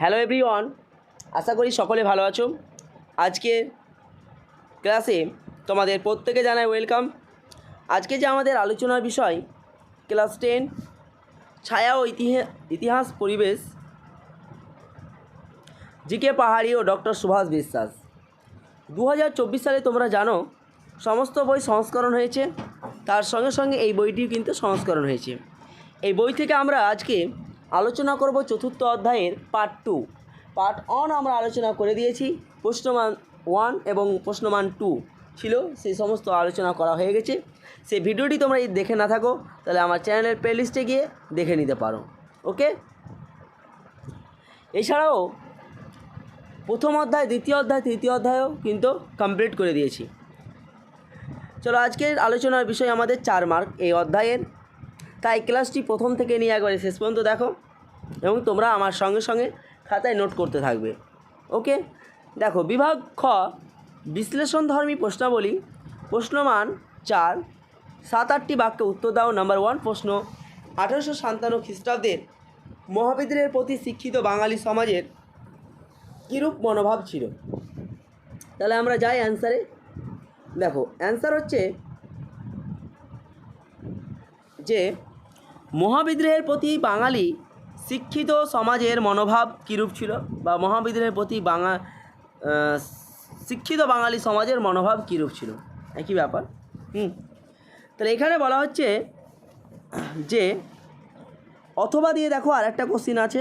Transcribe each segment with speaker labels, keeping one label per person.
Speaker 1: Hello everyone, আশা করি সকলে ভালো আছো। আজকে ক্লাসে তোমাদের প্রত্যেকে জানাই ওয়েলকাম। আজকে যে আমাদের আলোচনার বিষয়, ক্লাস টেন, ছায়া ও ইতিহাস পরিবেশ, জিকে পাহাড়ি ও ডক্টর সুভাষ বিশ্বাস। দু হাজার চব্বিশ সালে তোমরা জানো, সমস্ত বই সংস্করণ হয়েছে, তার সঙ্গে সঙ্গে এই বইটিও কিন্তু সংস্করণ হয়েছে। এই বই থেকে আমরা আজকে আলোচনা করব চতুর্থ অধ্যায়ের পার্ট টু পার্ট ওয়ান আমরা আলোচনা করে দিয়েছি, প্রশ্নমান ওয়ান এবং প্রশ্নমান টু ছিল, সেই সমস্ত আলোচনা করা হয়ে গেছে। সেই ভিডিওটি তোমরা যদি দেখে না থাকো, তাহলে আমার চ্যানেলের প্লেলিস্টে গিয়ে দেখে নিতে পারো ওকে এছাড়াও প্রথম অধ্যায়, দ্বিতীয় অধ্যায়, তৃতীয় অধ্যায়ও কিন্তু কমপ্লিট করে দিয়েছি। চলো আজকের আলোচনার বিষয় আমাদের চার মার্ক এই অধ্যায়ের। তাই ক্লাসটি প্রথম থেকে নিয়ে একবারে শেষ পর্যন্ত দেখো এবং তোমরা আমার সঙ্গে সঙ্গে খাতায় নোট করতে থাকবে। ওকে? দেখো, বিভাগ খ বিশ্লেষণধর্মী প্রশ্নাবলী, প্রশ্নমান চার, সাত আটটি বাক্যে উত্তর দাও নাম্বার ওয়ান প্রশ্ন। আঠারোশো সাতান্ন খ্রিস্টাব্দের মহাবিদ্রের প্রতি শিক্ষিত বাঙালি সমাজের কীরূপ মনোভাব ছিল? তাহলে আমরা যাই অ্যান্সারে দেখো অ্যান্সার হচ্ছে যে মহাবিদ্রোহের প্রতি বাঙালি শিক্ষিত সমাজের মনোভাব কীরূপ ছিল? বা মহাবিদ্রোহের প্রতি বাঙা শিক্ষিত বাঙালি সমাজের মনোভাব কীরূপ ছিল? একই ব্যাপার। হুম। তাহলে এখানে বলা হচ্ছে যে, অথবা দিয়ে দেখো আর একটা কোশ্চিন আছে।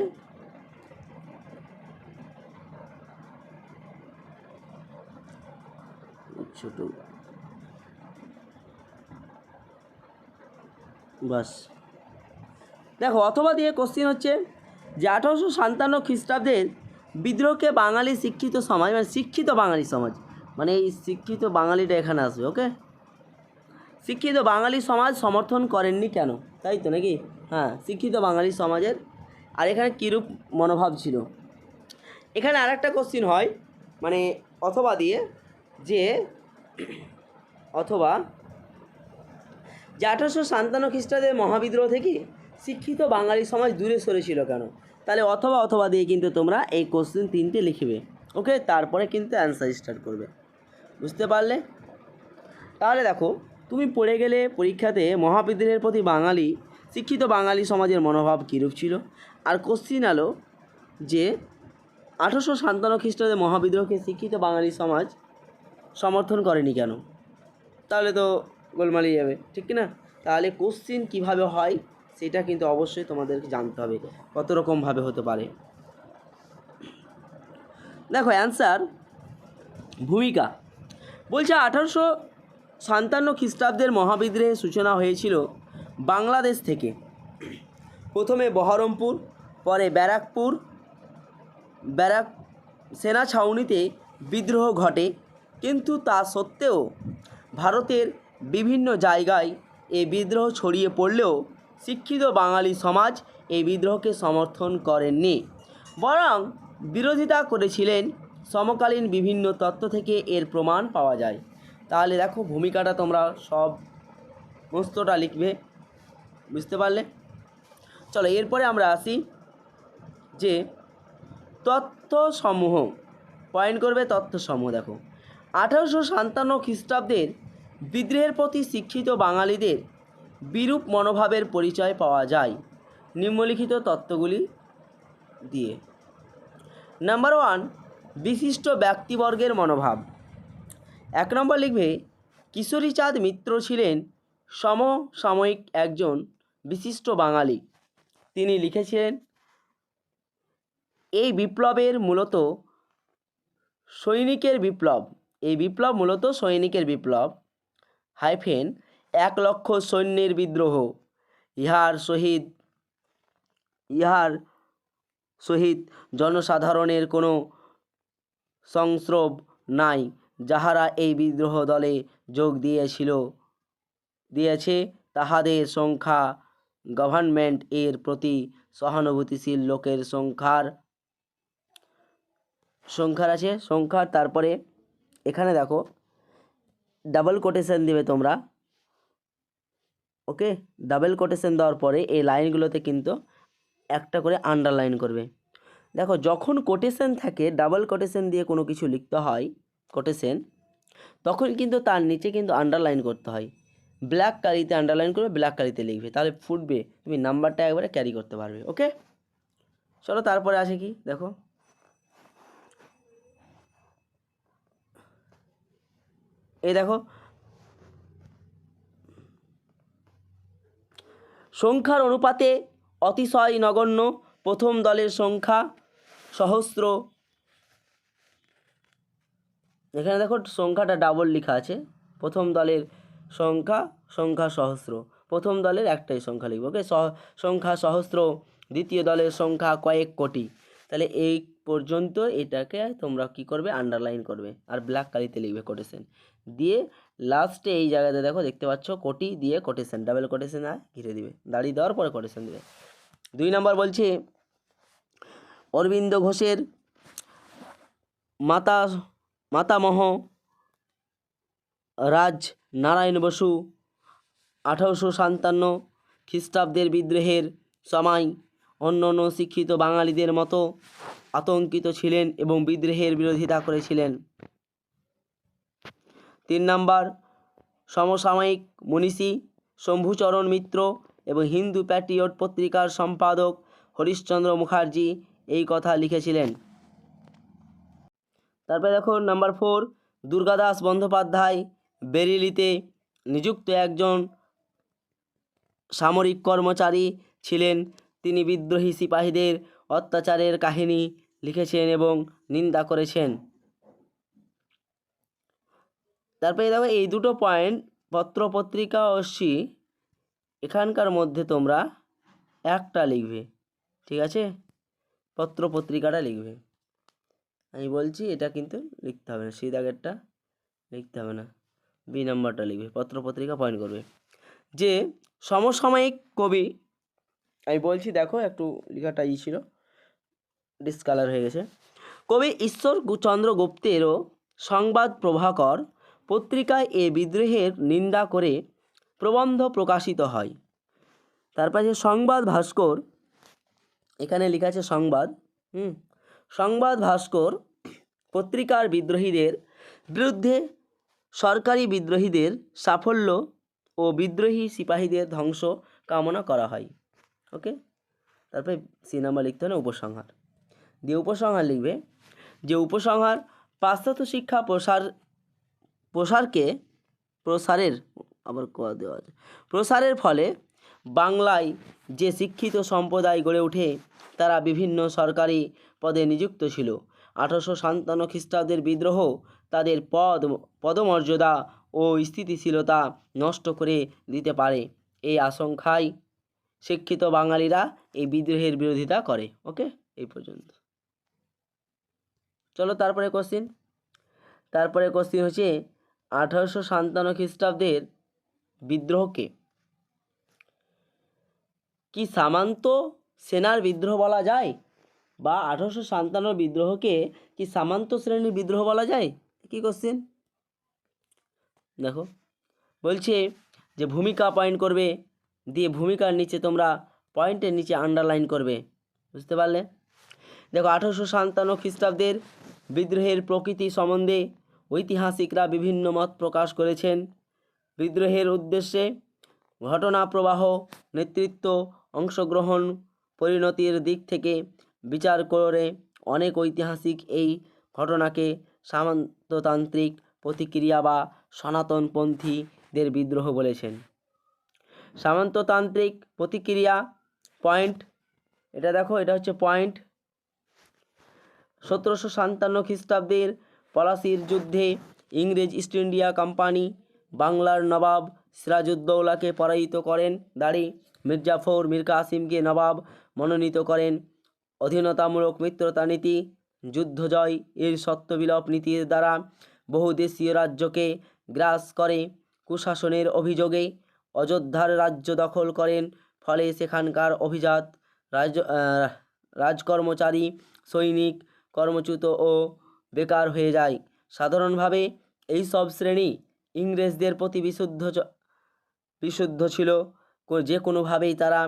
Speaker 1: ছোট। বাস। দেখো, অথবা দিয়ে কোশ্চিন হচ্ছে, যে আঠারোশো সাতান্ন খ্রিস্টাব্দের বিদ্রোহকে বাঙালি শিক্ষিত সমাজ মানে শিক্ষিত বাঙালি সমাজ মানে এই শিক্ষিত বাঙালিটা এখানে আসবে ওকে শিক্ষিত বাঙালি সমাজ সমর্থন করেননি কেন? তাই তো নাকি? হ্যাঁ শিক্ষিত বাঙালি সমাজের, আর এখানে কীরূপ মনোভাব ছিল? এখানে আরেকটা কোশ্চিন হয় মানে অথবা দিয়ে, যে, অথবা, যে আঠারোশো সাতান্ন খ্রিস্টাব্দের মহাবিদ্রোহ থেকে শিক্ষিত বাঙালি সমাজ দূরে সরেছিল কেন? তাহলে অথবা অথবা দিয়ে কিন্তু তোমরা এই কোশ্চেন তিনটে লিখবে। ওকে তারপরে কিন্তু অ্যান্সার স্টার্ট করবে। বুঝতে পারলে? তাহলে দেখো, তুমি পড়ে গেলে পরীক্ষাতে মহাবিদ্রোহের প্রতি বাঙালি, শিক্ষিত বাঙালি সমাজের মনোভাব কীরূপ ছিল? আর কোশ্চিন আলো যে আঠারোশো সাতান্ন খ্রিস্টাব্দে মহাবিদ্রোহকে শিক্ষিত বাঙালি সমাজ সমর্থন করেনি কেন? তাহলে তো গোলমালি যাবে ঠিক না তাহলে কোশ্চিন কীভাবে হয়? সেটা কিন্তু অবশ্যই তোমাদেরকে জানতে হবে কত রকমভাবে হতে পারে। দেখো অ্যান্সার ভূমিকা। বলছে আঠারোশো সাতান্ন খ্রিস্টাব্দের মহাবিদ্রোহের সূচনা হয়েছিল বাংলাদেশ থেকে। প্রথমে বহরমপুর, পরে ব্যারাকপুর, ব্যারাক, সেনা ছাউনিতে বিদ্রোহ ঘটে, কিন্তু তা সত্ত্বেও ভারতের বিভিন্ন জায়গায় এই বিদ্রোহ ছড়িয়ে পড়লেও শিক্ষিত বাঙালি সমাজ এই বিদ্রোহকে সমর্থন করেননি। বরং বিরোধিতা করেছিলেন সমকালীন বিভিন্ন তত্ত্ব থেকে এর প্রমাণ পাওয়া যায়। তাহলে দেখো ভূমিকাটা তোমরা সব সমস্তটা লিখবে। বুঝতে পারলে? চলো এরপরে আমরা আসি যে তথ্যসমূহ পয়েন্ট করবে তথ্যসমূহ দেখো। আঠারোশো সাতান্ন খ্রিস্টাব্দের বিদ্রোহের প্রতি শিক্ষিত বাঙালিদের বিরূপ মনোভাবের পরিচয় পাওয়া যায় নিম্নলিখিত তত্ত্বগুলি দিয়ে। নাম্বার ওয়ান বিশিষ্ট ব্যক্তিবর্গের মনোভাব। এক নম্বর লিখবে, কিশোরীচাঁদ মিত্র ছিলেন সমসাময়িক একজন বিশিষ্ট বাঙালি। তিনি লিখেছিলেন, এই বিপ্লবের মূলত সৈনিকের বিপ্লব। এই বিপ্লব মূলত সৈনিকের বিপ্লব, হাইফেন এক লক্ষ সৈন্যের বিদ্রোহ। ইহার সহিত ইহার সহিত জনসাধারণের কোনো সংস্রব নাই, যাহারা এই বিদ্রোহ দলে যোগ দিয়েছিল, দিয়েছে, তাহাদের সংখ্যা গভর্নমেন্ট এর প্রতি সহানুভূতিশীল লোকের সংখ্যার সংখ্যার আছে, সংখ্যার তারপরে, এখানে দেখো ডাবল কোটেশন দিবে তোমরা। ওকে? ডাবল কোটেশন দেওয়ার পরে এই লাইনগুলোতে কিন্তু একটা করে আন্ডারলাইন করবে। দেখো, যখন কোটেশন থাকে ডাবল কোটেশন দিয়ে কোনো কিছু লিখতে হয় কোটেশন তখন কিন্তু তার নিচে কিন্তু আন্ডারলাইন করতে হয়। ব্ল্যাক কালিতে আন্ডারলাইন করবে ব্ল্যাক কালিতে লিখবে। তাহলে ফুটবে, তুমি নাম্বারটা একবারে ক্যারি করতে পারবে ওকে চলো, তারপরে আসে কি? দেখো। এই দেখো সংখ্যার অনুপাতে অতিশয় নগণ্য প্রথম দলের সংখ্যা সহস্র। এখানে দেখো সংখ্যাটা ডাবল লেখা আছে। প্রথম দলের সংখ্যা সংখ্যা সহস্র। প্রথম দলের একটাই সংখ্যা লিখব ওকে সংখ্যা সহস্র, দ্বিতীয় দলের সংখ্যা কয়েক কোটি। তাহলে এই পর্যন্ত এটাকে তোমরা কি করবে? আন্ডারলাইন করবে। আর ব্ল্যাক কালিতে লিখবে কোটেশন দিয়ে লাস্টে এই জায়গাতে দেখো, দেখতে পাচ্ছ, কোটি দিয়ে কোটেশন ডাবল কোটেশন আর ঘিরে দিবে। দাঁড়িয়ে দেওয়ার পরে কোটেশন দিবে। দুই নম্বর বলছে, অরবিন্দ ঘোষের মাতা, মাতামহ রাজ নারায়ণ বসু, আঠারোশো সাতান্ন খ্রিস্টাব্দের বিদ্রোহের সময় অন্য অন্য শিক্ষিত বাঙালিদের মতো আতঙ্কিত ছিলেন এবং বিদ্রোহের বিরোধিতা করেছিলেন। তিন নাম্বার, সমসাময়িক মনীষী, শম্ভুচরণ মিত্র এবং হিন্দু প্যাট্রিয়ট পত্রিকার সম্পাদক হরিশ্চন্দ্র মুখার্জি এই কথা লিখেছিলেন। তারপরে দেখো, নাম্বার ফোর, দুর্গাদাস বন্দ্যোপাধ্যায় বেরিলিতে নিযুক্ত একজন সামরিক কর্মচারী ছিলেন। তিনি বিদ্রোহী সিপাহীদের অত্যাচারের কাহিনী লিখেছেন এবং নিন্দা করেছেন। তারপরে দেখো, এই দুটো পয়েন্ট পত্র, পত্রিকা অবশ্যই এখানকার মধ্যে তোমরা একটা লিখবে, ঠিক আছে? পত্র, পত্রিকাটা লিখবে। আমি বলছি, এটা কিন্তু লিখতে হবে না সি দাগেরটা লিখতে হবে না। বি নাম্বারটা লিখবে, পত্র, পত্রিকা পয়েন্ট করবে। যে সমসাময়িক কবি, আমি বলছি, দেখো, একটু লেখাটা ই ছিল। ডিসকালার হয়ে গেছে। কবি ঈশ্বর চন্দ্র গুপ্তেরও সংবাদ প্রভাকর পত্রিকায় এ বিদ্রোহের নিন্দা করে প্রবন্ধ প্রকাশিত হয়। তারপর যে সংবাদ ভাস্কর, এখানে লেখা আছে সংবাদ, হুম, সংবাদ ভাস্কর পত্রিকার বিদ্রোহীদের বিরুদ্ধে সরকারি বিদ্রোহীদের সাফল্য ও বিদ্রোহী সিপাহীদের ধ্বংস কামনা করা হয়। ওকে? তারপরে সি নাম্বার লিখতে হবে উপসংহার। দিয়ে উপসংহার লিখবে যে উপসংহার পাশ্চাত্য শিক্ষা প্রসার, প্রসারকে প্রসারের, আবার ক দেওয়া আছে, প্রসারের ফলে বাংলায় যে শিক্ষিত সম্প্রদায় গড়ে ওঠে তারা বিভিন্ন সরকারি পদে নিযুক্ত ছিল। আঠারোশো সাতান্ন খ্রিস্টাব্দের বিদ্রোহ তাদের পদ, পদমর্যাদা ও স্থিতিশীলতা নষ্ট করে দিতে পারে। এই আশঙ্কায় শিক্ষিত বাঙালিরা এই বিদ্রোহের বিরোধিতা করে। ওকে? এই পর্যন্ত। চলো তারপরে কোশ্চিন তারপরে কোশ্চিন হচ্ছে, আঠারোশো সাতান্ন খ্রিস্টাব্দের বিদ্রোহকে কি? সামান্ত সেনার বিদ্রোহ বলা যায়? বা আঠারোশো সাতান্ন বিদ্রোহকে কি সামান্ত শ্রেণির বিদ্রোহ বলা যায়? কি কোশ্চেন দেখো, বলছে যে ভূমিকা পয়েন্ট করবে, দিয়ে ভূমিকার নিচে তোমরা পয়েন্টের নিচে আন্ডারলাইন করবে। বুঝতে পারলে? দেখো, আঠারোশো সাতান্ন খ্রিস্টাব্দের বিদ্রোহের প্রকৃতি সম্বন্ধে ঐতিহাসিকরা বিভিন্ন মত প্রকাশ করেছেন। বিদ্রোহের উদ্দেশ্যে ঘটনা প্রবাহ, নেতৃত্ব, অংশগ্রহণ, পরিণতির দিক থেকে বিচার করে অনেক ঐতিহাসিক এই ঘটনাকে সামন্ততান্ত্রিক প্রতিক্রিয়া বা সনাতনপন্থীদের বিদ্রোহ বলেছেন। সামন্ততান্ত্রিক প্রতিক্রিয়া পয়েন্ট এটা দেখো, এটা হচ্ছে পয়েন্ট সতেরোশো সাতান্ন খ্রিস্টাব্দের পলাশির যুদ্ধে ইংরেজ ইস্ট ইন্ডিয়া কোম্পানি বাংলার নবাব সিরাজউদ্দৌলাকে পরাজিত করেন। দাঁড়ি, মির্জাফর মীর কাসিমকে নবাব মনোনীত করেন। অধীনতামূলক মিত্রতা নীতি, যুদ্ধজয় এর সত্যবিলোপ নীতির দ্বারা বহু দেশীয় রাজ্যকে গ্রাস করে। কুশাসনের অভিযোগে অযোধ্যার রাজ্য দখল করেন, ফলে সেখানকার অভিজাত রাজ রাজকর্মচারী, সৈনিক কর্মচ্যুত ও বেকার হয়ে যায়। সাধারণভাবে এই সব শ্রেণি ইংরেজদের প্রতি বিশুদ্ধ বিশুদ্ধ ছিল। যে কোনোভাবেই তারা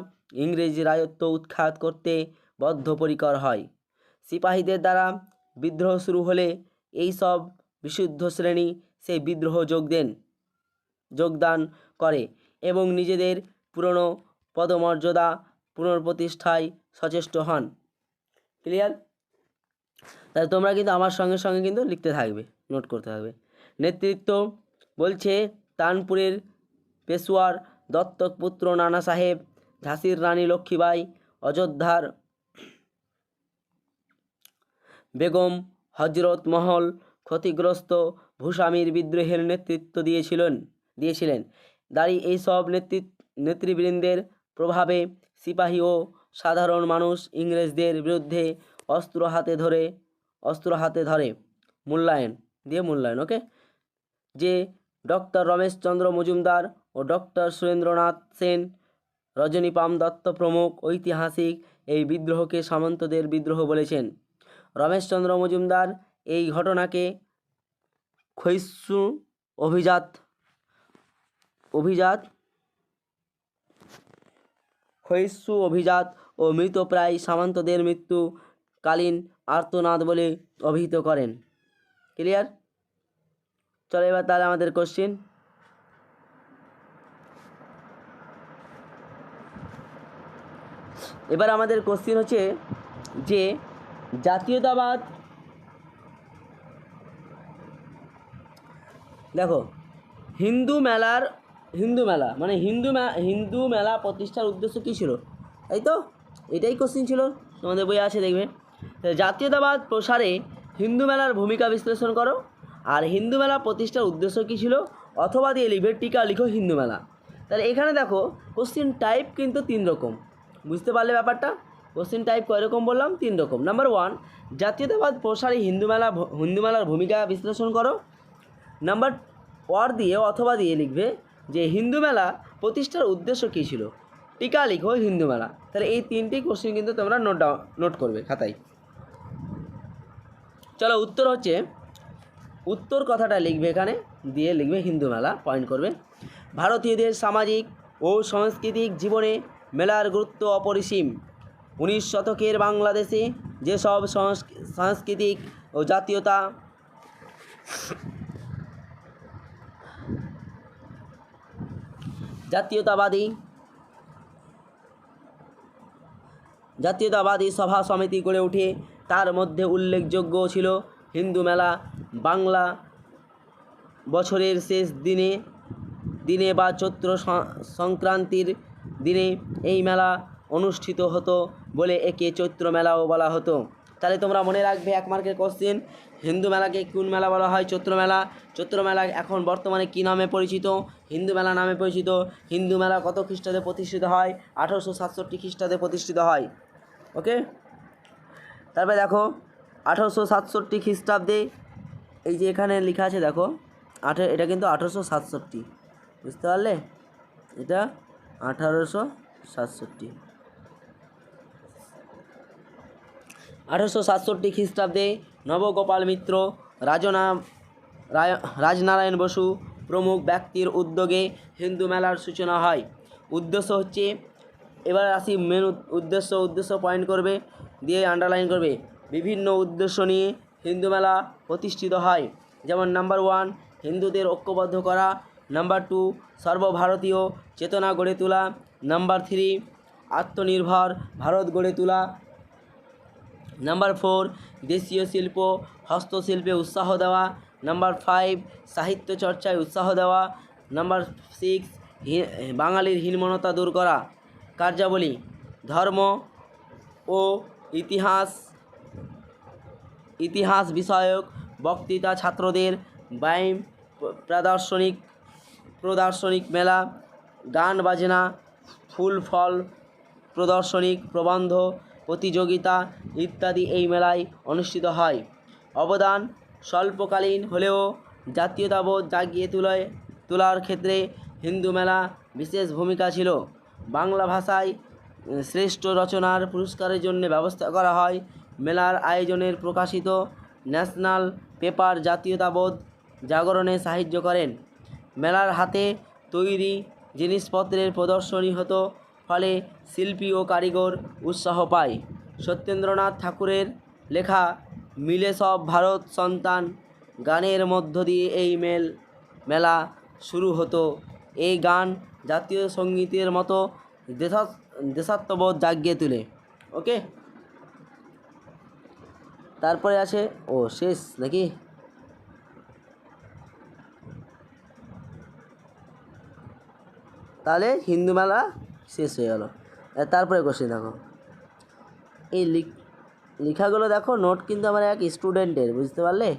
Speaker 1: ইংরেজি রায়ত্ব উৎখাত করতে বদ্ধপরিকর হয়। সিপাহীদের দ্বারা বিদ্রোহ শুরু হলে এই সব বিশুদ্ধ শ্রেণি সেই বিদ্রোহ যোগ দেন, যোগদান করে এবং নিজেদের পুরনো পদমর্যাদা পুনর্প্রতিষ্ঠায় সচেষ্ট হন। ক্লিয়ার? তাহলে তোমরা কিন্তু আমার সঙ্গে সঙ্গে কিন্তু লিখতে থাকবে নোট করতে থাকবে। নেতৃত্ব বলছে, তানপুরের পেশোয়ার দত্তক পুত্র নানা সাহেব, ঝাঁসির রানী লক্ষ্মীবাই, অযোধ্যার বেগম হজরত মহল ক্ষতিগ্রস্ত ভূস্বামীর বিদ্রোহের নেতৃত্ব দিয়েছিলেন দিয়েছিলেন। দাঁড়িয়ে এইসব নেতৃত্ব নেতৃবৃন্দের প্রভাবে সিপাহী ও সাধারণ মানুষ ইংরেজদের বিরুদ্ধে অস্ত্র হাতে ধরে অস্ত্র হাতে ধরে, মূল্যায়ন, দিয়ে মূল্যায়ন ওকে যে ডক্টর রমেশচন্দ্র মজুমদার ও ডক্টর সুরেন্দ্রনাথ সেন রজনীপাম দত্ত প্রমুখ, ঐতিহাসিক এই বিদ্রোহকে সামন্তদের বিদ্রোহ বলেছেন। রমেশচন্দ্র মজুমদার এই ঘটনাকে ক্ষৈস্যু অভিজাত অভিজাত ক্ষয়িষ্ণু অভিজাত ও মৃতপ্রায় সামন্তদের মৃত্যুকালীন আর্তনাদ বলে অভিহিত করেন। ক্লিয়ার চলো এবার তাহলে আমাদের কোশ্চিন এবার আমাদের কোশ্চিন হচ্ছে যে জাতীয়তাবাদ দেখো, হিন্দু মেলার, হিন্দু মেলা মানে হিন্দু হিন্দু মেলা প্রতিষ্ঠার উদ্দেশ্য কী ছিল? তাই তো? এটাই কোশ্চিন ছিল। তোমাদের বই আছে দেখবে। জাতীয়তাবাদ প্রসারে হিন্দু মেলার ভূমিকা বিশ্লেষণ করো। আর হিন্দু মেলা প্রতিষ্ঠার উদ্দেশ্য কী ছিল? অথবা দিয়ে লিখবে টিকা, লিখো হিন্দু মেলা। তাহলে এখানে দেখো কোশ্চিন টাইপ কিন্তু তিন রকম। বুঝতে পারলে ব্যাপারটা? কোশ্চিন টাইপ কয় রকম বললাম? তিন রকম। নাম্বার ওয়ান জাতীয়তাবাদ প্রসারে হিন্দু মেলা হিন্দু মেলার ভূমিকা বিশ্লেষণ করো। নাম্বার ওয়ার দিয়ে অথবা দিয়ে লিখবে যে হিন্দু মেলা প্রতিষ্ঠার উদ্দেশ্য কী ছিল? টিকা, লিখো হিন্দু মেলা। তাহলে এই তিনটি কোশ্চেন কিন্তু তোমরা নোট ডাউন নোট করবে খাতায়। চলো উত্তর হচ্ছে, উত্তর কথাটা লিখবে এখানে, দিয়ে লিখবে হিন্দু মেলা পয়েন্ট করবে। ভারতীয়দের সামাজিক ও সাংস্কৃতিক জীবনে মেলার গুরুত্ব অপরিসীম। উনিশ শতকের বাংলাদেশে যেসব সংস্ক- সাংস্কৃতিক ও জাতীয়তা জাতীয়তাবাদী জাতীয়তাবাদী সভা সমিতি গড়ে ওঠে তার মধ্যে উল্লেখযোগ্য ছিল হিন্দু মেলা, বাংলা বছরের শেষ দিনে দিনে বা চৈত্র সংক্রান্তির দিনে এই মেলা অনুষ্ঠিত হতো বলে একে চৈত্র মেলাও বলা হতো। তাহলে তোমরা মনে রাখবে এক মার্কের কোশ্চেন হিন্দু মেলাকে কোন মেলা বলা হয়? চৈত্র মেলা। চৈত্র মেলা এখন বর্তমানে কী নামে পরিচিত? হিন্দু মেলা নামে পরিচিত। হিন্দু মেলা কত খ্রিস্টাব্দে প্রতিষ্ঠিত হয়? আঠারোশো সাতষট্টি খ্রিস্টাব্দে প্রতিষ্ঠিত হয়। ওকে তারপরে দেখো, আঠারোশো সাতষট্টি খ্রিস্টাব্দে এই যে এখানে লেখা আছে, দেখো, আঠে, এটা কিন্তু আঠারোশো সাতষট্টি, বুঝতে পারলে? এটা আঠারোশো সাতষট্টি। আঠারোশো সাতষট্টি খ্রিস্টাব্দে নবগোপাল মিত্র রাজনা রায়, রাজনারায়ণ বসু প্রমুখ ব্যক্তির উদ্যোগে হিন্দু মেলার সূচনা হয়। উদ্দেশ্য হচ্ছে, এবার আসি মেন উদ- উদ্দেশ্য উদ্দেশ্য পয়েন্ট করবে। দিয়ে আন্ডারলাইন করবে। বিভিন্ন উদ্দেশ্য নিয়ে হিন্দু মেলা প্রতিষ্ঠিত হয়। যেমন নাম্বার ওয়ান হিন্দুদের ঐক্যবদ্ধ করা। নাম্বার টু সর্বভারতীয় চেতনা গড়ে তোলা। নাম্বার থ্রি আত্মনির্ভর ভারত গড়ে তোলা। নাম্বার ফোর দেশীয় শিল্প, হস্তশিল্পে উৎসাহ দেওয়া। নাম্বার ফাইভ সাহিত্য চর্চায় উৎসাহ দেওয়া। নাম্বার সিক্স বাঙালির হীনমনতা দূর করা। কার্যাবলী, ধর্ম ও ইতিহাস ইতিহাস বিষয়ক বক্তৃতা ছাত্রদের ব্যায়াম প্রদর্শনিক প্রদর্শনিক মেলা, গান বাজনা, ফুল, ফল, প্রদর্শনিক, প্রবন্ধ, প্রতিযোগিতা ইত্যাদি এই মেলায় অনুষ্ঠিত হয়। অবদান স্বল্পকালীন হলেও জাতীয়তাবোধ জাগিয়ে তোলায় তোলার ক্ষেত্রে হিন্দু মেলা বিশেষ ভূমিকা ছিল। বাংলা ভাষায় শ্রেষ্ঠ রচনার পুরস্কারের জন্য ব্যবস্থা করা হয়। মেলার আয়োজনের প্রকাশিত ন্যাশনাল পেপার জাতীয়তাবোধ জাগরণে সাহায্য করেন। মেলার হাতে তৈরি জিনিসপত্রের প্রদর্শনী হতো, ফলে শিল্পী ও কারিগর উৎসাহ পায়। সত্যেন্দ্রনাথ ঠাকুরের লেখা মিলে সব ভারত সন্তান গানের মধ্য দিয়ে এই মেল, মেলা শুরু হতো। এই গান জাতীয় সঙ্গীতের মতো দেশা দেশাত্মবোধ জাগিয়ে তুলে, ওকে? তারপরে আছে ও শেষ নাকি? তাহলে হিন্দু মেলা শেষ হয়ে গেল। তারপরে কোশ্চেন দেখো। এই লেখাগুলো দেখো নোট কিন্তু আমার এক স্টুডেন্টের বুঝতে পারলে?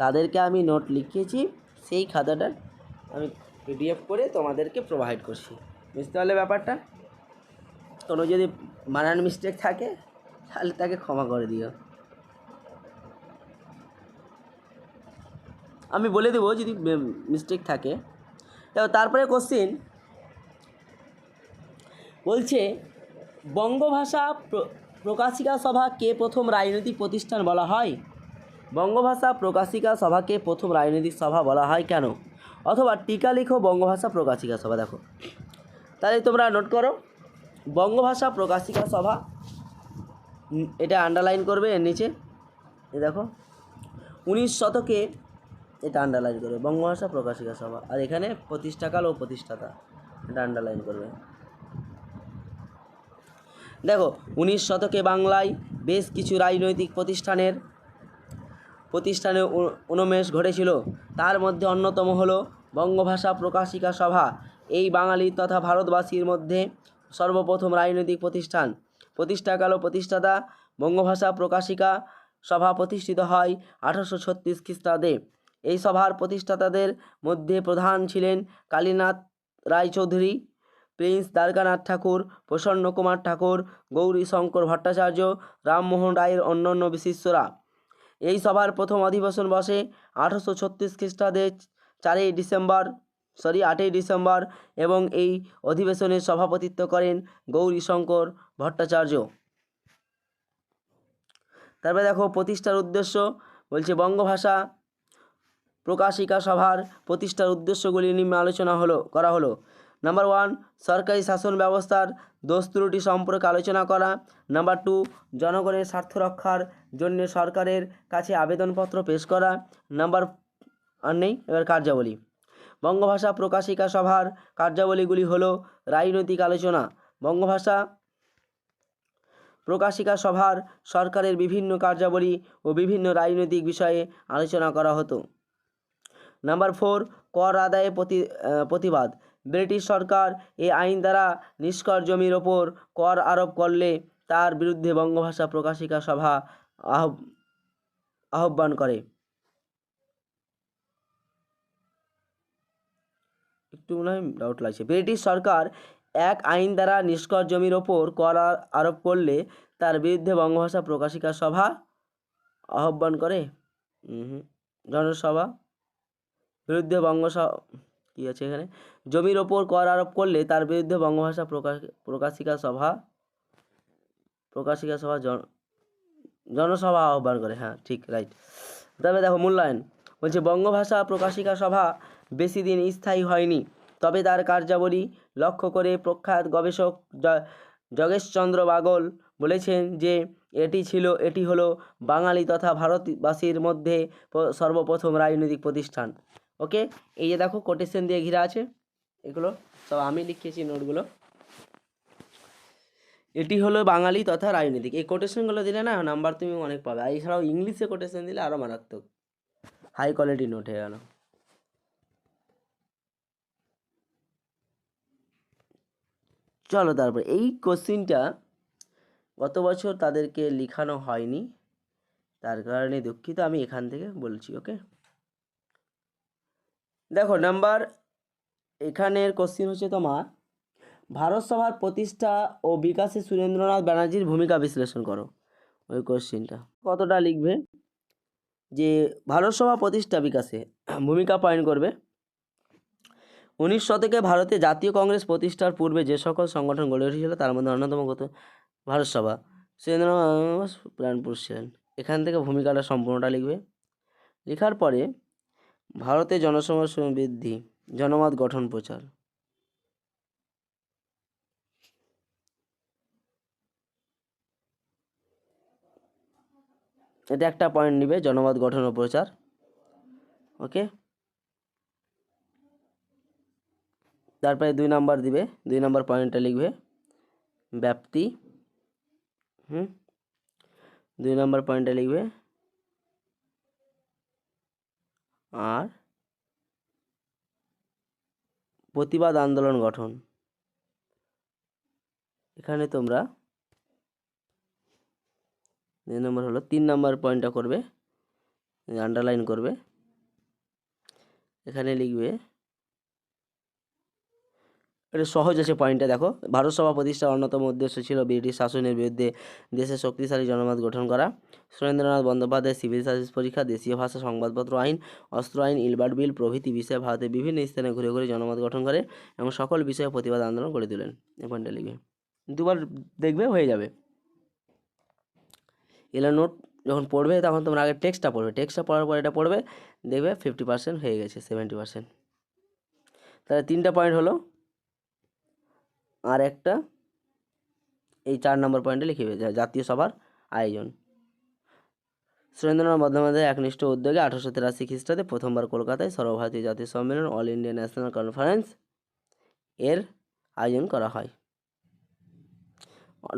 Speaker 1: তাদেরকে আমি নোট লিখিয়েছি, সেই খাতাটার আমি পিডিএফ করে তোমাদেরকে প্রোভাইড করছি। বুঝতে পারলে ব্যাপারটা? কোনো যদি বানান মিস্টেক থাকে, তাহলে তাকে ক্ষমা করে দিও। আমি বলে দেবো যদি মিস্টেক থাকে। তারপরে কোশ্চিন বলছে, বঙ্গভাষা প্র- প্রকাশিকা সভা কে প্রথম রাজনৈতিক প্রতিষ্ঠান বলা হয়? বঙ্গভাষা প্রকাশিকা সভাকে প্রথম রাজনৈতিক সভা বলা হয় কেন? অথবা টিকা লিখো বঙ্গভাষা প্রকাশিকা সভা, দেখো। তাহলে তোমরা নোট করো। বঙ্গভাষা প্রকাশিকা সভা। এটা আন্ডারলাইন করবে এর নিচে। এ দেখো। উনিশ শতকে এটা আন্ডারলাইন করবে, বঙ্গভাষা প্রকাশিকা সভা। আর এখানে প্রতিষ্ঠাকাল ও প্রতিষ্ঠাতা, এটা আন্ডারলাইন করবে। দেখো, উনিশ শতকে বাংলায় বেশ কিছু রাজনৈতিক প্রতিষ্ঠানের, প্রতিষ্ঠানে উন্মেষ ঘটেছিল। তার মধ্যে অন্যতম হলো বঙ্গভাষা প্রকাশিকা সভা। এই বাঙালি তথা ভারতবাসীর মধ্যে সর্বপ্রথম রাজনৈতিক প্রতিষ্ঠান। প্রতিষ্ঠাকাল প্রতিষ্ঠাতা, বঙ্গভাষা প্রকাশিকা সভা প্রতিষ্ঠিত হয় আঠারোশো ছত্রিশ খ্রিস্টাব্দে। এই সভার প্রতিষ্ঠাতাদের মধ্যে প্রধান ছিলেন কালীনাথ রায়চৌধুরী, প্রিন্স দ্বারকানাথ ঠাকুর, প্রসন্ন কুমার ঠাকুর গৌরী শঙ্কর ভট্টাচার্য, রামমোহন রায়ের অন্যান্য বিশিষ্যরা। এই সভার প্রথম অধিবেশন বসে আঠারোশো ছত্রিশ খ্রিস্টাব্দে, চারই ডিসেম্বর সরি, আটই ডিসেম্বর এবং এই অধিবেশনে সভাপতিত্ব করেন গৌরী শঙ্কর ভট্টাচার্য। তারপরে দেখো, প্রতিষ্ঠার উদ্দেশ্য বলছে বঙ্গভাষা প্রকাশিকা সভার প্রতিষ্ঠার উদ্দেশ্যগুলি নিম্ন আলোচনা হলো, করা হলো। নাম্বার ওয়ান, সরকারি শাসন ব্যবস্থার দোষ ত্রুটি সম্পর্কে আলোচনা করা। নাম্বার টু, জনগণের স্বার্থ রক্ষার জন্য সরকারের কাছে আবেদনপত্র পেশ করা। নাম্বার আর নেই, এবার কার্যাবলী। বঙ্গভাষা প্রকাশিকা সভার কার্যাবলীগুলি হলো রাজনৈতিক আলোচনা, বঙ্গভাষা প্রকাশিকা সভার সরকারের বিভিন্ন কার্যাবলী ও বিভিন্ন রাজনৈতিক বিষয়ে আলোচনা করা হতো। নাম্বার ফোর, কর আদায়ে প্রতি প্রতিবাদ। ব্রিটিশ সরকার এই আইন দ্বারা নিষ্কর জমির ওপর কর আরোপ করলে তার বিরুদ্ধে বঙ্গভাষা প্রকাশিকা সভা আহ্ব, আহ্বান করে। একটু মনে হয় ডাউট লাগছে। ব্রিটিশ সরকার এক আইন দ্বারা নিষ্কর জমির ওপর কর আরোপ করলে তার বিরুদ্ধে বঙ্গভাষা প্রকাশিকা সভা আহ্বান করে। জনসভা বিরুদ্ধে বঙ্গসভা কী আছে এখানে? জমির ওপর কর আরোপ করলে তার বিরুদ্ধে বঙ্গভাষা প্রকাশ, প্রকাশিকা সভা প্রকাশিকা সভা জন, জনসভা আহ্বান করে। হ্যাঁ ঠিক, রাইট। তবে দেখো মূল্যায়ন। বলছে বঙ্গভাষা প্রকাশিকা সভা বেশি দিন স্থায়ী হয়নি। তবে তার কার্যাবলী লক্ষ্য করে প্রখ্যাত গবেষক যোগেশচন্দ্র বাগল বলেছেন যে এটি ছিল, এটি হলো বাঙালি তথা ভারতবাসীর মধ্যে সর্বপ্রথম রাজনৈতিক প্রতিষ্ঠান। ওকে? এই যে দেখো কোটেশন দিয়ে ঘিরা আছে। এগুলো সব আমি লিখেছি নোটগুলো। এটি হলো বাঙালি তথা রাজনৈতিক। এই কোটেশনগুলো দিলে না নাম্বার তুমি অনেক পাবে। আর এছাড়াও ইংলিশে কোটেশন দিলে আরও মারাত্মক। হাই কোয়ালিটি নোট হয়ে গেল। চলো তারপর, এই কোশ্চিনটা গত বছর তাদেরকে লেখানো হয়নি। তার কারণে দুঃখিত, আমি এখান থেকে বলছি, ওকে? দেখো, নাম্বার, এখানের কোশ্চিন হচ্ছে তোমার, ভারত সভার প্রতিষ্ঠা ও বিকাশে সুরেন্দ্রনাথ ব্যানার্জির ভূমিকা বিশ্লেষণ করো। ওই কোশ্চিনটা। কতটা লিখবে? যে, ভারত সভা প্রতিষ্ঠা বিকাশে ভূমিকা পয়েন্ট করবে। উনিশ শতকে ভারতে জাতীয় কংগ্রেস প্রতিষ্ঠার পূর্বে যে সকল সংগঠন গড়ে উঠেছিল, তার মধ্যে অন্যতম কত ভারত সভা। সুরেন্দ্রনাথ প্রাণপুর ছিলেন। এখান থেকে ভূমিকাটা সম্পূর্ণটা লিখবে। লেখার পরে, ভারতে জনসংখ্যা বৃদ্ধি, জনমত গঠন প্রচার। এটা একটা পয়েন্ট নিবে, জনমত গঠন ও প্রচার। ওকে তারপরে দুই নাম্বার দিবে, দুই নাম্বার পয়েন্টটা লিখবে, ব্যাপ্তি, হুম, দুই নাম্বার পয়েন্টটা লিখবে, আর প্রতিবাদ আন্দোলন গঠন। এখানে তোমরা দুই নম্বর হলো তিন নম্বর পয়েন্টটা করবে আন্ডারলাইন করবে। এখানে লিখবে এটা সহজ আছে পয়েন্টটা দেখো। ভারত সভা প্রতিষ্ঠার অন্যতম উদ্দেশ্য ছিল ব্রিটিশ শাসনের বিরুদ্ধে দেশে শক্তিশালী জনমত গঠন করা। সুরেন্দ্রনাথ বন্দ্যোপাধ্যায় সিভিল সার্ভিস পরীক্ষা, দেশীয় ভাষা সংবাদপত্র আইন, অস্ত্র আইন, ইলবার্ট বিল প্রভৃতি বিষয়ে ভারতের বিভিন্ন স্থানে ঘুরে ঘুরে জনমত গঠন করে এবং সকল বিষয়ে প্রতিবাদ আন্দোলন গড়ে তোলেন। এই পয়েন্টটা লিখে দুবার দেখবে, হয়ে যাবে। এলা নোট যখন পড়বে তখন তোমরা আগে টেক্সটটা পড়বে। টেক্সটটা পড়ার পর এটা পড়বে, দেখবে ফিফটি পার্সেন্ট হয়ে গেছে সেভেন্টি পার্সেন্ট তাহলে তিনটা পয়েন্ট হলো আর একটা, এই চার নম্বর পয়েন্টে লিখিবে জাতীয় সভার আয়োজন। সুরেন্দ্রনাথ বন্দ্যোপাধ্যায় একনিষ্ঠ উদ্যোগে আঠারোশো তিরাশি খ্রিস্টাব্দে প্রথমবার কলকাতায় সর্বভারতীয় জাতীয় সম্মেলন, অল ইন্ডিয়া ন্যাশনাল কনফারেন্স এর আয়োজন করা হয়।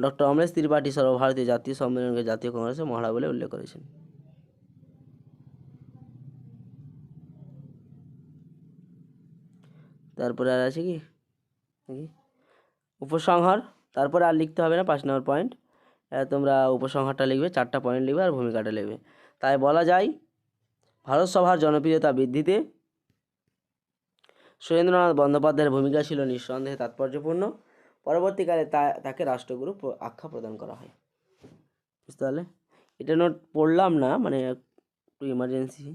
Speaker 1: ডক্টর অমরেশ ত্রিপাঠী সর্বভারতীয় জাতীয় সম্মেলনকে জাতীয় কংগ্রেসের মহড়া বলে উল্লেখ করেছেন। তারপরে আর আছে কি? উপসংহার, তারপরে আর লিখতে হবে না, পাঁচ নম্বর পয়েন্ট তোমরা উপসংহারটা লিখবে, চারটা পয়েন্ট লিখবে আর ভূমিকাটা লিখবে। তাই বলা যায়, ভারত সভার জনপ্রিয়তা বৃদ্ধিতে সুরেন্দ্রনাথ বন্দ্যোপাধ্যায়ের ভূমিকা ছিল নিঃসন্দেহে তাৎপর্যপূর্ণ। পরবর্তীকালে তা, তাকে রাষ্ট্রগুরু আখ্যা প্রদান করা হয়। বুঝতে পারলে? এটা নোট পড়লাম না মানে একটু ইমার্জেন্সি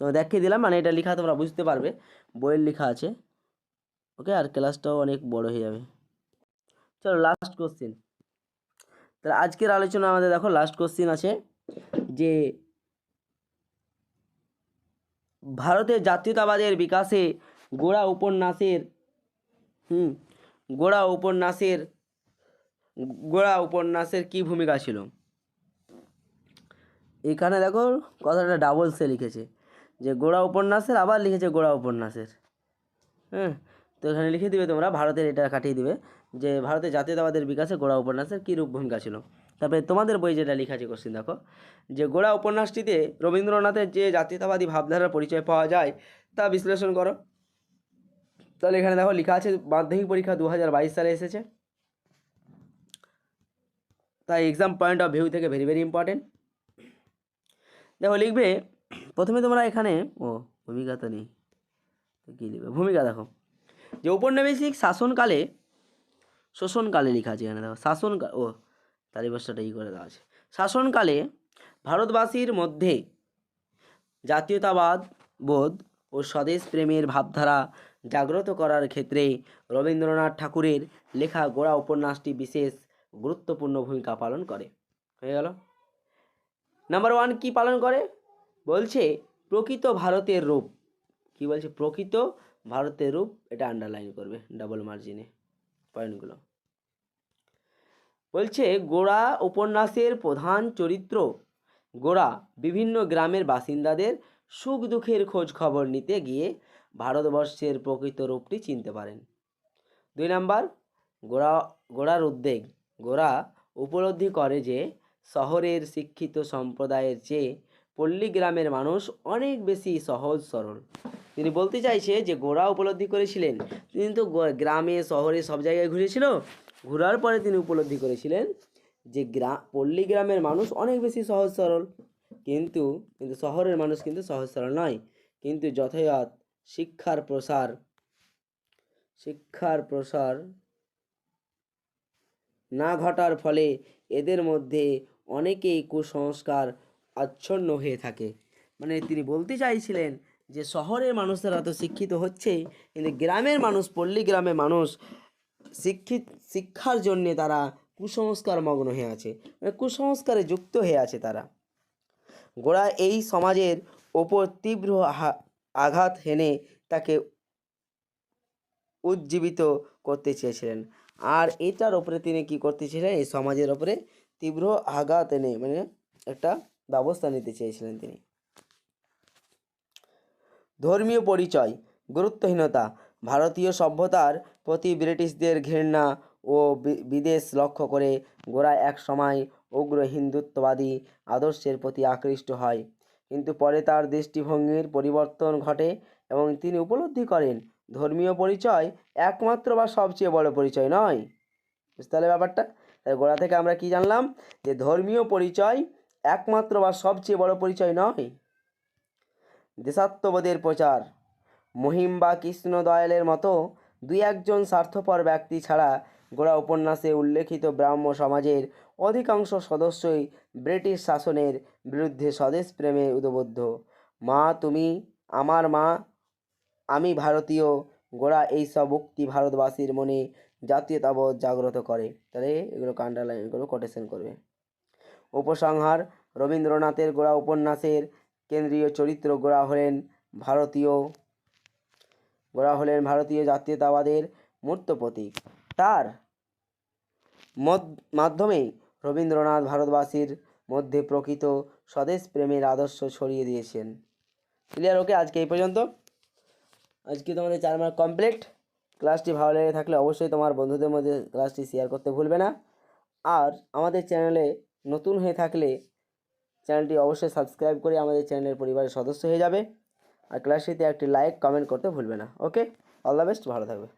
Speaker 1: তো দেখিয়ে দিলাম মানে এটা লেখা তোমরা বুঝতে পারবে। বইয়ের লেখা আছে ওকে আর ক্লাসটাও অনেক বড় হয়ে যাবে। চলো লাস্ট কোশ্চেন তাহলে আজকের আলোচনা আমাদের দেখো লাস্ট কোশ্চেন আছে যে ভারতের জাতীয়তাবাদের বিকাশে গোড়া উপন্যাসের, হুম, গোড়া উপন্যাসের গোড়া উপন্যাসের কি ভূমিকা ছিল? এখানে দেখো কথাটা ডাবল সে লিখেছে, যে গোড়া উপন্যাসের আবার লিখেছে গোড়া উপন্যাসের হ্যাঁ তো এখানে লিখে দিবে তোমরা, ভারতের এটা কাটিয়ে দিবে। যে ভারতের জাতীয়তাবাদের বিকাশে গোড়া উপন্যাসের কী রূপ ভূমিকা ছিল? তারপরে তোমাদের বই যেটা লেখা আছে কোশ্চিন দেখো। যে গোড়া উপন্যাসটিতে রবীন্দ্রনাথের যে জাতীয়তাবাদী ভাবধারার পরিচয় পাওয়া যায়, তা বিশ্লেষণ করো। তাহলে এখানে দেখো লেখা আছে, মাধ্যমিক পরীক্ষা দু হাজার বাইশ সালে এসেছে। তাই এক্সাম পয়েন্ট অফ ভিউ থেকে ভেরি ভেরি ইম্পর্টেন্ট দেখো লিখবে, প্রথমে তোমরা এখানে, ও, ভূমিকা তো নেই। কী লিখবে? ভূমিকা দেখো। যে ঔপনিবেশিক শাসনকালে শোষণকালে লেখা আছে এখানে, দেখো শাসন ও তালিবাসটা ই করে দেওয়া আছে। শাসনকালে ভারতবাসীর মধ্যে জাতীয়তাবাদ, বোধ ও স্বদেশ প্রেমের ভাবধারা জাগ্রত করার ক্ষেত্রে রবীন্দ্রনাথ ঠাকুরের লেখা গোড়া উপন্যাসটি বিশেষ গুরুত্বপূর্ণ ভূমিকা পালন করে। হয়ে গেল। নাম্বার ওয়ান কী পালন করে? বলছে, প্রকৃত ভারতের রূপ। কি বলছে? প্রকৃত ভারতের রূপ, এটা আন্ডারলাইন করবে ডাবল মার্জিনে পয়েন্টগুলো বলছে, গোড়া উপন্যাসের প্রধান চরিত্র। গোড়া বিভিন্ন গ্রামের বাসিন্দাদের সুখ দুঃখের খোঁজ খবর নিতে গিয়ে ভারতবর্ষের প্রকৃত রূপটি চিনতে পারেন। দুই নাম্বার, গোড়া, গোড়ার উদ্বেগ। গোড়া উপলব্ধি করে যে, শহরের শিক্ষিত সম্প্রদায়ের চেয়ে পল্লী গ্রামের মানুষ অনেক বেশি সহজ সরল। তিনি বলতে চাইছে যে, গোড়া উপলব্ধি করেছিলেন। তিনি তো গ্রামে, শহরে সব জায়গায় ঘুরেছিল। ঘোরার পরে তিনি উপলব্ধি করেছিলেন যে গ্রা পল্লী গ্রামের মানুষ অনেক বেশি সহজ সরল। কিন্তু কিন্তু শহরের মানুষ কিন্তু সহজ সরল নয়। কিন্তু যথাযথ শিক্ষার প্রসার শিক্ষার প্রসার না ঘটার ফলে এদের মধ্যে অনেকেই কুসংস্কার আচ্ছন্ন হয়ে থাকে। মানে তিনি বলতে চাইছিলেন যে শহরের মানুষেরা তো শিক্ষিত হচ্ছেই, কিন্তু গ্রামের মানুষ পল্লী গ্রামের মানুষ শিক্ষিত শিক্ষার জন্যে তারা কুসংস্কার মগ্ন হয়ে আছে মানে কুসংস্কারে যুক্ত হয়ে আছে তারা। গোড়া এই সমাজের ওপর তীব্র আঘাত হেনে তাকে উজ্জীবিত করতে চেয়েছিলেন। আর এটার ওপরে তিনি কি করতেছিলেন এই সমাজের ওপরে তীব্র আঘাত এনে মানে একটা ব্যবস্থা নিতে চেয়েছিলেন তিনি। ধর্মীয় পরিচয়, গুরুত্বহীনতা, ভারতীয় সভ্যতার প্রতি ব্রিটিশদের ঘৃণা ও বিদেশ লক্ষ্য করে গোড়া এক সময় উগ্র হিন্দুত্ববাদী আদর্শের প্রতি আকৃষ্ট হয়। কিন্তু পরে তার দৃষ্টিভঙ্গির পরিবর্তন ঘটে এবং তিনি উপলব্ধি করেন, ধর্মীয় পরিচয় একমাত্র বা সবচেয়ে বড় পরিচয় নয়। বুঝতে পারলে ব্যাপারটা? তাই গোড়া থেকে আমরা কি জানলাম? যে ধর্মীয় পরিচয় একমাত্র বা সবচেয়ে বড় পরিচয় নয়। দেশাত্মবোধের প্রচার। মহিম বা কৃষ্ণ দয়ালের মতো দুই একজন স্বার্থপর ব্যক্তি ছাড়া গোড়া উপন্যাসে উল্লেখিত ব্রাহ্ম সমাজের অধিকাংশ সদস্যই ব্রিটিশ শাসনের বিরুদ্ধে স্বদেশ প্রেমে উদ্বুদ্ধ। মা, তুমি, আমার মা, আমি ভারতীয়। গোড়া এইসব উক্তি ভারতবাসীর মনে জাতীয়তাবোধ জাগ্রত করে। তাহলে এগুলো আন্ডারলাইন এগুলো কোটেশন করবে। উপসংহার, রবীন্দ্রনাথের গোড়া উপন্যাসের কেন্দ্রীয় চরিত্র গোড়া হলেন ভারতীয়। গোড়া হলেন ভারতীয় জাতীয়তাবাদের মূর্ত প্রতীক। তার মাধ্যমেই রবীন্দ্রনাথ ভারতবাসীর মধ্যে প্রকৃত স্বদেশ প্রেমের আদর্শ ছড়িয়ে দিয়েছেন। ক্লিয়ার? ওকে, আজকে এই পর্যন্ত। আজকে তোমাদের চার মার্ক কমপ্লিট। ক্লাসটি ভালো লেগে থাকলে অবশ্যই তোমার বন্ধুদের মধ্যে ক্লাসটি শেয়ার করতে ভুলবে না। আর আমাদের চ্যানেলে নতুন হয়ে থাকলে চ্যানেলটি অবশ্যই সাবস্ক্রাইব করে আমাদের চ্যানেলের পরিবারের সদস্য হয়ে যাবে। আর ক্লাসটিতে একটি লাইক, কমেন্ট করতে ভুলবে না। ওকে? অল দ্য বেস্ট, ভালো থাকবে।